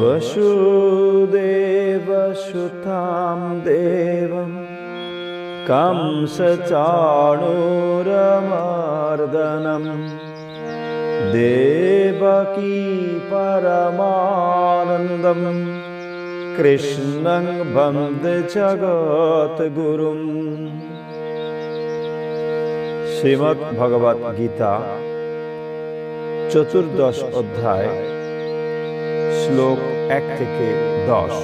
वसुदेवसुतां देवं कंसचाणूरमर्दनं देवकी परमानन्दं कृष्णं वन्दे जगद्गुरुम् শ্রীমৎ ভগবত গীতা চতুর্দশ অধ্যায় শ্লোক এক থেকে দশ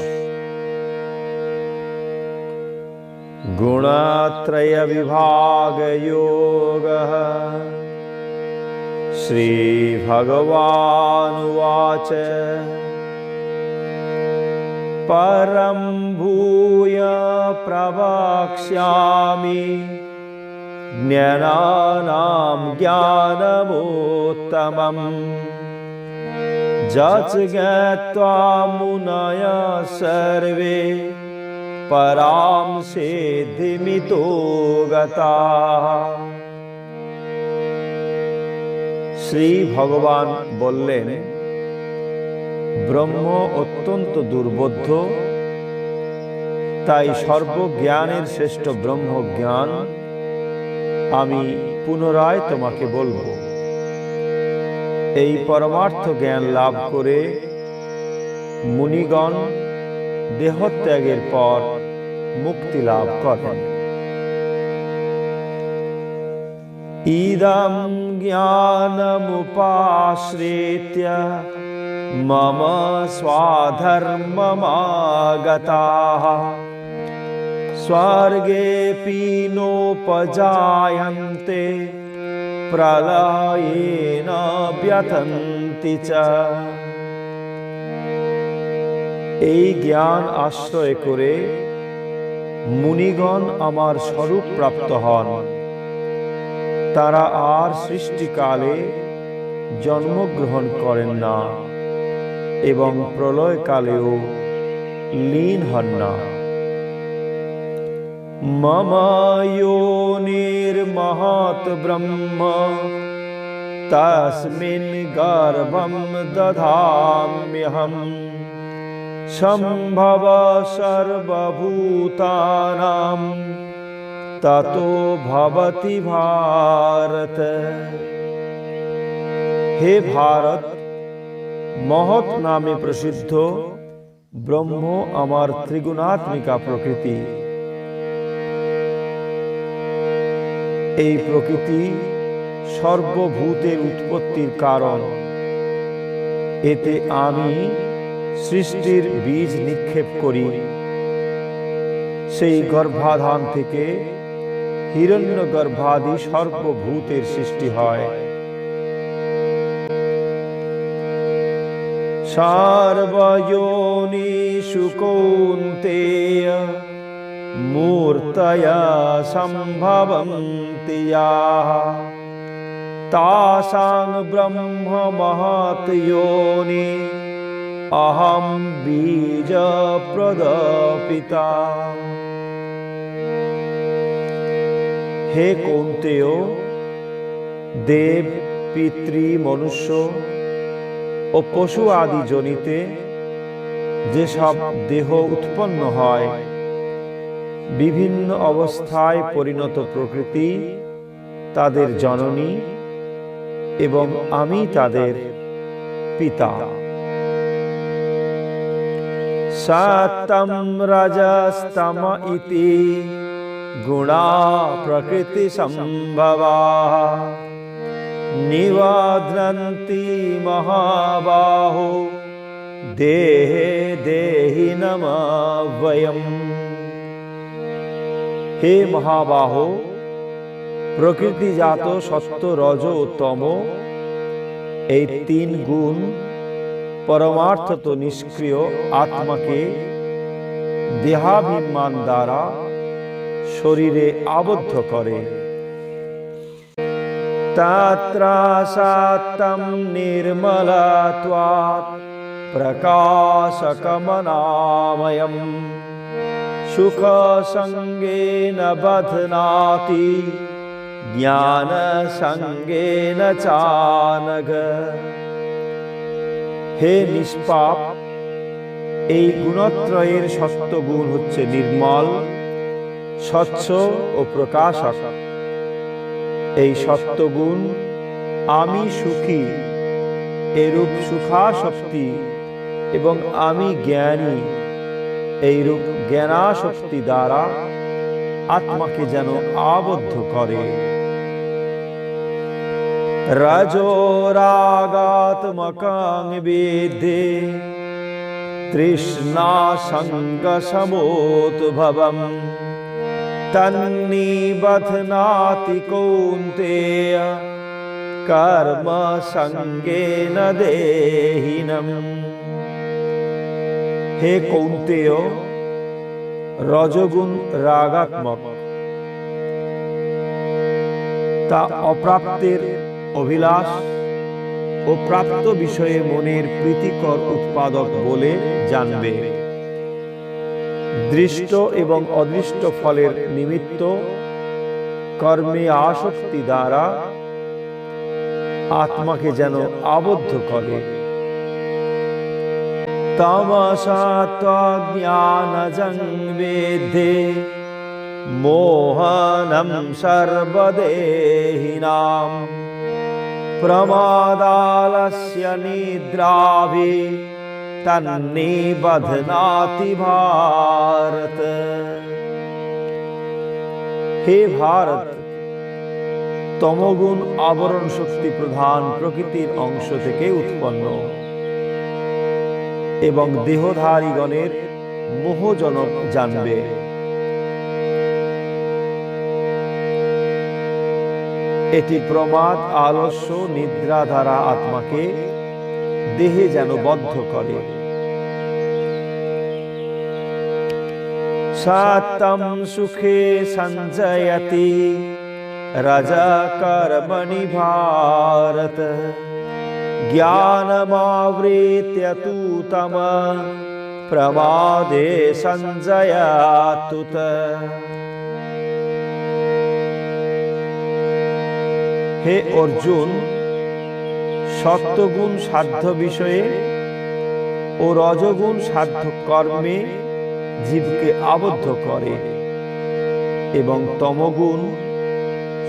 গুণাত্রয় বিভাগ যোগ শ্রীভগবানুবাচ পরম ভূয় প্রবক্ষ্যামি ज्ञानानां ज्ञानमुत्तमम् जच ज्ञात्वा मुनय सर्वे পরাম সিদ্ধিমিত গতা শ্রী ভগবান বললেন ব্রহ্ম অত্যন্ত দুর্বোধ্য তাই সর্বজ্ঞানের শ্রেষ্ঠ ব্রহ্ম জ্ঞান আমি পুনরায় তোমাকে বলবো এই পরমার্থ জ্ঞান লাভ করে মুনিগণ দেহত্যাগের পর মুক্তি লাভ করেন। ইদম জ্ঞানমুপাশ্রিত্য মম স্বাধর্মমাগতাঃ। স্বর্গেপি নোপজায়ন্তে প্রলয়েন ব্যথন্তি চ। এই জ্ঞান আশ্রয় করে মুনিগণ আমার স্বরূপ প্রাপ্ত হন। তারা আর সৃষ্টিকালে জন্মগ্রহণ করেন না এবং প্রলয়কালেও লীন হন না। ममायोनिर्महात् ब्रह्म। तस्मिन् दधा्य दधाम्यहम् संभव सर्वभूतानां। ततो भवति भारत। हे भारत, महत नामे प्रसिद्ध ब्रह्मो अमर त्रिगुणात्मिका प्रकृति। এই প্রকৃতি সর্বভূতের উৎপত্তির কারণ। এতে আমি সৃষ্টির বীজ নিক্ষেপ করি। সেই গর্ভাধান থেকে হিরণ্য গর্ভাদি সর্বভূতের সৃষ্টি হয়। সার্বয়োনিষু সুকৌন্তে মূর্তয়া সম্ভবম। याः तासां ब्रह्ममहत् योनि अहं বীজপ্রদপিতা হে কৌন্তেয় দেব পিতৃ মনুষ্য ও পশু আদি জনিতে যেসব দেহ উৎপন্ন হয় বিভিন্ন অবস্থায় পরিণত প্রকৃতি, তাদের জননী এবং আমি তাদের পিতা। সাতম রাজস্তম ইতি গুণা প্রকৃতি সম্ভবা। নিবাদ্রন্তি মহাবাহো, দেহে দেহি নমা হে মহাবাহ, প্রকৃতিজাত সত্য রজ ও তম এই তিন গুণ পরমার্থত নিষ্ক্রিয় আত্মাকে দেহাভিমান দ্বারা শরীরে আবদ্ধ করে। তাত্রাসাত্তম নির্মলত্বাৎ প্রকাশকমনাময়ম। বধনাতি জ্ঞান সঙ্গেন চানগ হে নিষ্পাপ এই গুণত্রয়ের সত্য গুণ হচ্ছে নির্মল, স্বচ্ছ ও প্রকাশক। এই সত্য গুণ আমি সুখী, এরূপ সুখাশক্তি এবং আমি জ্ঞানী। এইরূপ জ্ঞানাশক্তি দ্বারা আত্মাকে যেন আবদ্ধ করে। রজোরাগাত্মকাং বেদে তৃষ্ণা সঙ্গ সমোদ্ভবম তন্নিবধনাতি কৌন্তেয় কর্ম সঙ্গেন দেহিনম। হে কৌন্তেয়, রজগুণ রাগাত্মক। তা অপ্রাপ্তের অভিলাষ ও প্রাপ্ত বিষয়ে মনের প্রীতিকর উৎপাদক বলে জানবে। দৃষ্ট এবং অদৃষ্ট ফলের নিমিত্ত কর্মে আসক্তি দ্বারা আত্মাকে যেন আবদ্ধ করে। তমসাত্জ্ঞানজং বেদে মোহনম সর্বদেহিনাম প্রমাদালস্য নিদ্রাভি তন্নিবধনাতি ভারত হে ভারত তমগুণ আবরণ শক্তি প্রধান প্রকৃতির অংশ থেকে উৎপন্ন এবং দেহধারীগণের মোহজনক জানবে। এটি প্রমাদ, আলস্য, নিদ্রা দ্বারা আত্মাকে দেহে যেন বদ্ধ করে। সাতম সুখে সঞ্জয়তি, রাজা কর্মণি ভারত। জ্ঞানমাবৃত্য তু তম প্রমাদে সঞ্জয়াতুত হে অর্জুন সত্যগুণ সাধ্য বিষয়ে ও রজগুণ সাধ্য কর্মে জীবকে আবদ্ধ করে এবং তমগুণ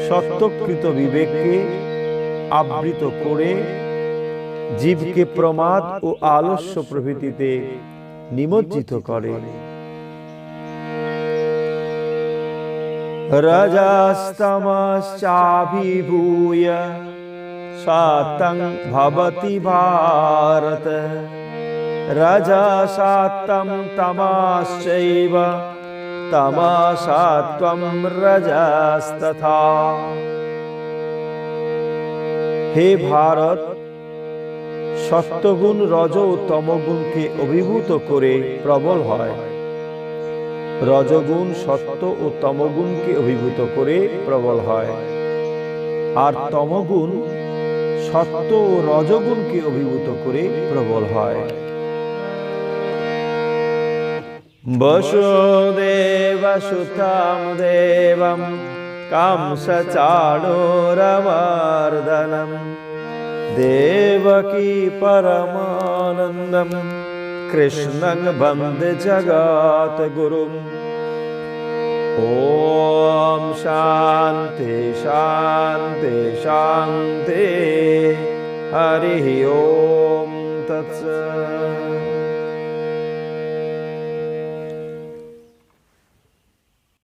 সত্যকৃত বিবেককে আবৃত করে জীবকে প্রমাদ ও আলস্য প্রভৃতিতে নিমজ্জিত করে। রজস্তমশ্চাভিভূয় সাতং ভবতি ভারত। রজসাত্তম তমাশ্চৈব তমসাত্বম রজস্তথা। হে ভারত সত্যগুণ রজ ও তমগুণকে অভিভূত করে প্রবল হয়। রজগুণ সত্য ও তমগুণকে অভিভূত করে প্রবল হয়। আর তমগুণ সত্য ও রজগুণকে অভিভূত করে প্রবল হয়। বসুদেব সুতাম দেবম কামসচাণোরমর্দনম দেবকী देवकी परमानन्दं कृष्णं वन्दे जगात् गुरुम्। ॐ शान्ति शान्ति शान्ति। हरिः ॐ तत्स।